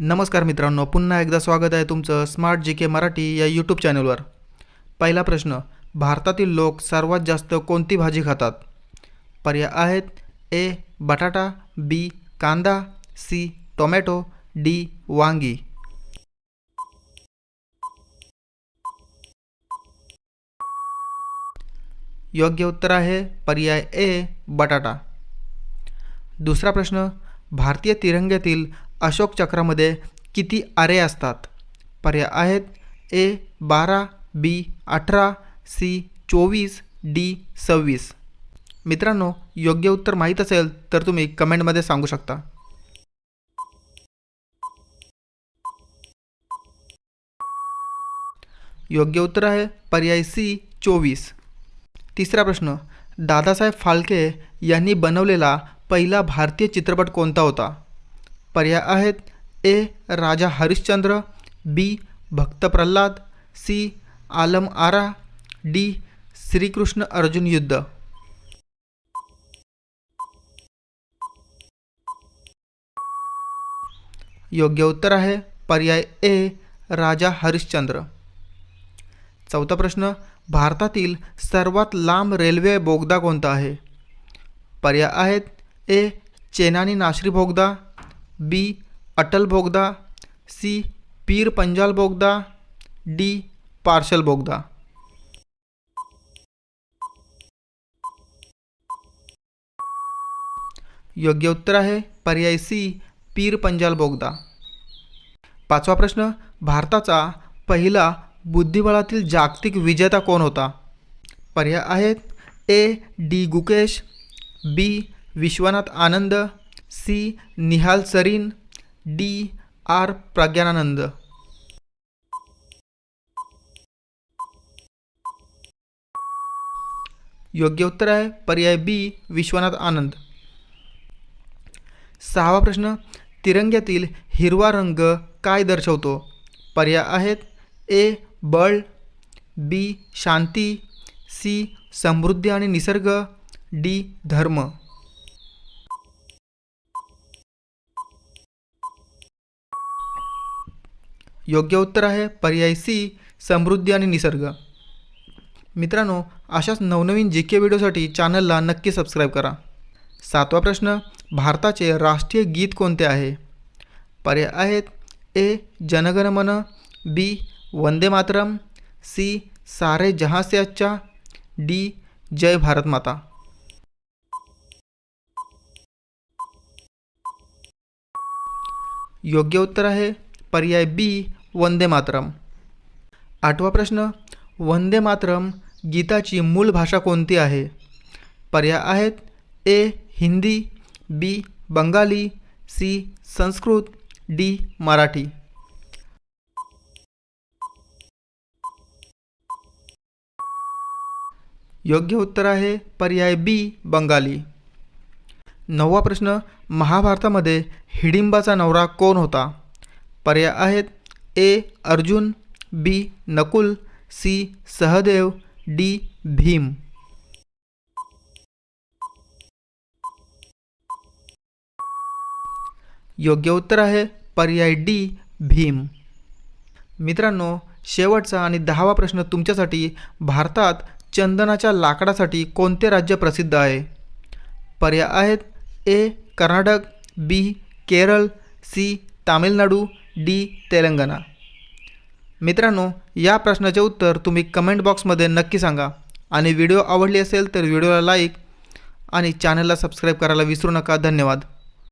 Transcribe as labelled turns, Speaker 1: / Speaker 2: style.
Speaker 1: नमस्कार मित्रांनो पुन्हा एकदा स्वागत आहे तुमचं स्मार्ट जी के मराठी या यूट्यूब चॅनलवर पहिला प्रश्न भारतातील लोक सर्वात जास्त कोणती भाजी खातात? पर्याय आहेत ए बटाटा बी कांदा सी टोमॅटो डी वांगी. योग्य उत्तर आहे पर्याय ए बटाटा. दुसरा प्रश्न भारतीय तिरंग्यातील अशोक चक्रामध्ये किती आरे असतात? पर्याय आहेत ए बारा बी अठरा सी चोवीस डी सव्वीस. मित्रांनो योग्य उत्तर माहीत असेल तर तुम्ही कमेंटमध्ये सांगू शकता. योग्य उत्तर आहे पर्याय सी चोवीस. तिसरा प्रश्न दादासाहेब फाळके यांनी बनवलेला पहिला भारतीय चित्रपट कोणता होता? पर्याय आहेत. ए. Raja Harishchandra B. Bhakta Pralhad C. Alam Ara D. Shrikrishna Arjun Yuddh. योग्य उत्तर आहे पर्याय ए. राजा हरिश्चंद्र. चौथा प्रश्न भारतातील सर्वात लांब रेल्वे बोगदा कोणता आहे? पर्याय आहेत ए. चेनानी नाशरी बोगदा बी अटल बोगदा सी पीर पंजाल बोगदा डी पार्शल बोगदा. योग्य उत्तर आहे पर्याय सी पीर पंजाल बोगदा. पाचवा प्रश्न भारताचा पहिला बुद्धिबळातील जागतिक विजेता कोण होता? पर्याय आहेत A D Gukesh B Viswanath Anand C. Nihal Sarin D. R. Praggnanandhaa योग्य उत्तर आहे पर्याय बी. विश्वनाथ आनंद. सहावा प्रश्न तिरंग्यातील हिरवा रंग काय दर्शवतो? पर्याय आहेत ए. बळ बी. शांती सी. समृद्धी आणि निसर्ग डी. धर्म. योग्य उत्तर आहे पर्याय सी समृद्धी आणि निसर्ग. मित्रांनो अशाच नवनवीन जी के व्हिडिओसाठी चॅनलला नक्की सबस्क्राईब करा. सातवा प्रश्न भारताचे राष्ट्रीय गीत कोणते आहे? पर्याय आहेत A Jana Gana Mana B Vande Mataram C Saare Jahan Se अच्छा डी जय भारत माता. योग्य उत्तर आहे पर्याय बी वंदे मातरम. आठवा प्रश्न वंदे मातरम गीताची मूळ भाषा कोणती आहे? पर्याय आहेत A Hindi B Bengali C Sanskrit D Marathi. योग्य उत्तर आहे पर्याय बी बंगाली. नववा प्रश्न महाभारतामध्ये हिडिंबाचा नवरा कोण होता? पर्याय आहेत A Arjun B Nakul C Sahadev D Bhim. योग्य उत्तर आहे पर्याय डी भीम. मित्रांनो शेवटचा आणि दहावा प्रश्न तुमच्यासाठी भारतात चंदनाच्या लाकडासाठी कोणते राज्य प्रसिद्ध आहे? पर्याय आहेत A Karnataka B Kerala C Tamil Nadu D Telangana. मित्रांनो या प्रश्नाचे उत्तर तुम्ही कमेंट बॉक्समध्ये नक्की सांगा. आणि व्हिडिओ आवडली असेल तर व्हिडिओला लाईक आणि चॅनलला सबस्क्राईब करायला विसरू नका. धन्यवाद.